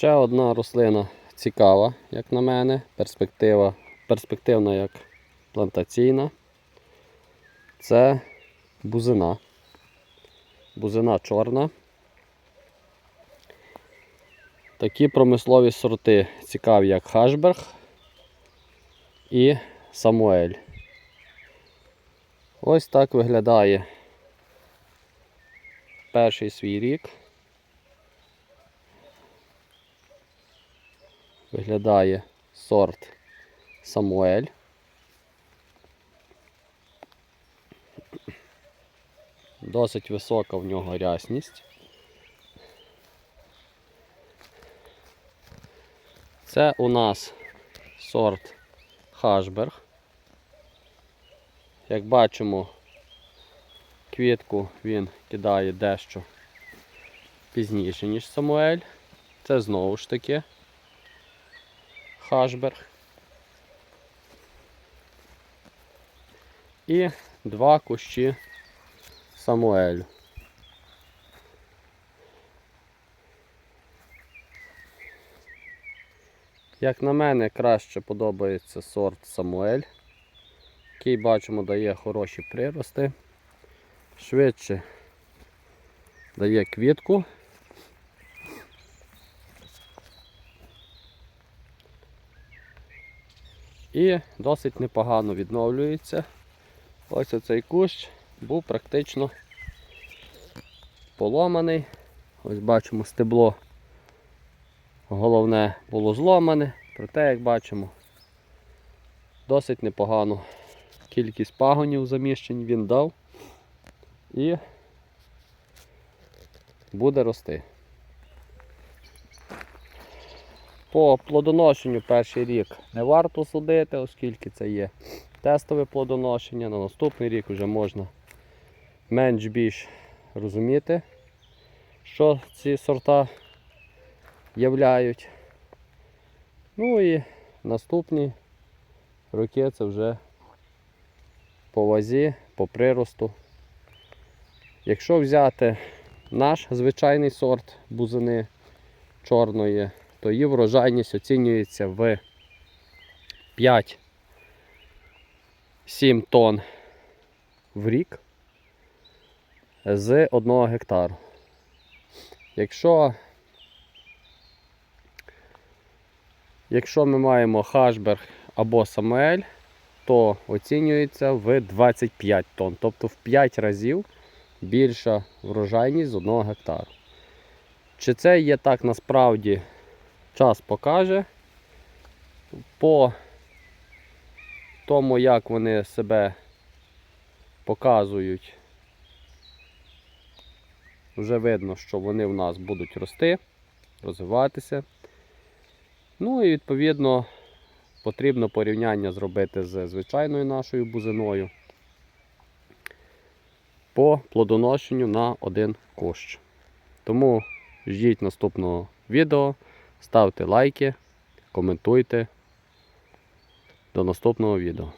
Ще одна рослина цікава, як на мене, перспектива, перспективна як плантаційна. Це бузина. Бузина чорна. Такі промислові сорти цікаві, як Хашберг і Самуель. Ось так виглядає перший свій рік. Виглядає сорт Самуель. Досить висока в нього рясність. Це у нас сорт Хашберг. Як бачимо, квітку він кидає дещо пізніше, ніж Самуель. Це знову ж таки Хашберг. І два кущі Самуелю. Як на мене, краще подобається сорт Самуель, який бачимо дає хороші прирости, швидше дає квітку. І досить непогано відновлюється. Ось оцей кущ був практично поломаний. Ось бачимо стебло. Головне було зломане, проте, як бачимо, досить непогано кількість пагонів заміщень він дав і буде рости. По плодоношенню перший рік не варто судити, оскільки це є тестове плодоношення. На наступний рік вже можна менш-більш розуміти, що ці сорта являють. Ну і наступні роки це вже по вазі, по приросту. Якщо взяти наш звичайний сорт бузини чорної, то її врожайність оцінюється в 5-7 тонн в рік з 1 гектару. Якщо Якщо ми маємо Хашберг або Самуель, то оцінюється в 25 тонн, тобто в 5 разів більша врожайність з 1 гектару. Чи це є так насправді, час покаже. По тому, як вони себе показують, вже видно, що вони в нас будуть рости, розвиватися. Ну і відповідно потрібно порівняння зробити з звичайною нашою бузиною по плодоношенню на один кущ. Тому ждіть наступного відео, ставте лайки, коментуйте. До наступного відео.